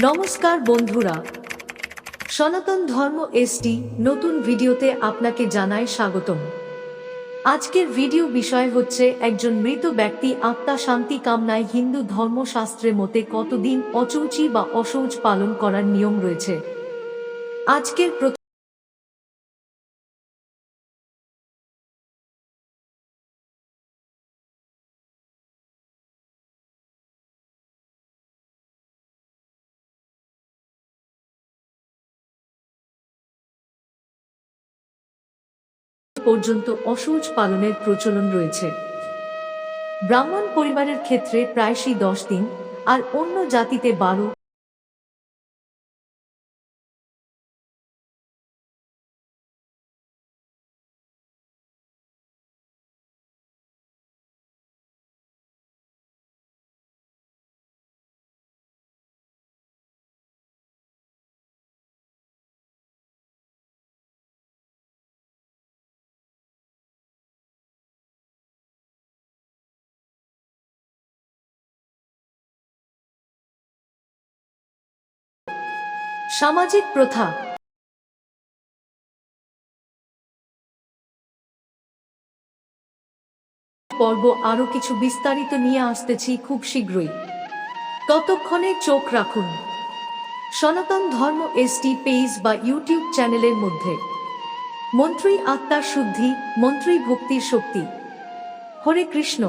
নমস্কার বন্ধুরা। সনাতন ধর্ম এসটি নতুন ভিডিওতে আপনাকে জানায় স্বাগতম। আজকের ভিডিও বিষয় হচ্ছে একজন মৃত ব্যক্তি আত্মা শান্তি কামনায় হিন্দু ধর্মশাস্ত্রের মতে কতদিন অচৌচি বা অশৌচ পালন করার নিয়ম রয়েছে। আজকের পর্যন্ত অসৌচ পালনের প্রচলন রয়েছে। ব্রাহ্মণ পরিবারের ক্ষেত্রে প্রায়শই দশ দিন, আর অন্য জাতিতে বারো সামাজিক প্রথা। পর্ব আরও কিছু বিস্তারিত নিয়ে আসতেছি খুব শীঘ্রই। ততক্ষণে চোখ রাখুন। সনাতন ধর্ম এসটি পেজ বা ইউটিউব চ্যানেলের মধ্যে। মন্ত্রী আত্মার শুদ্ধি মন্ত্রী ভক্তির শক্তি। হরে কৃষ্ণ।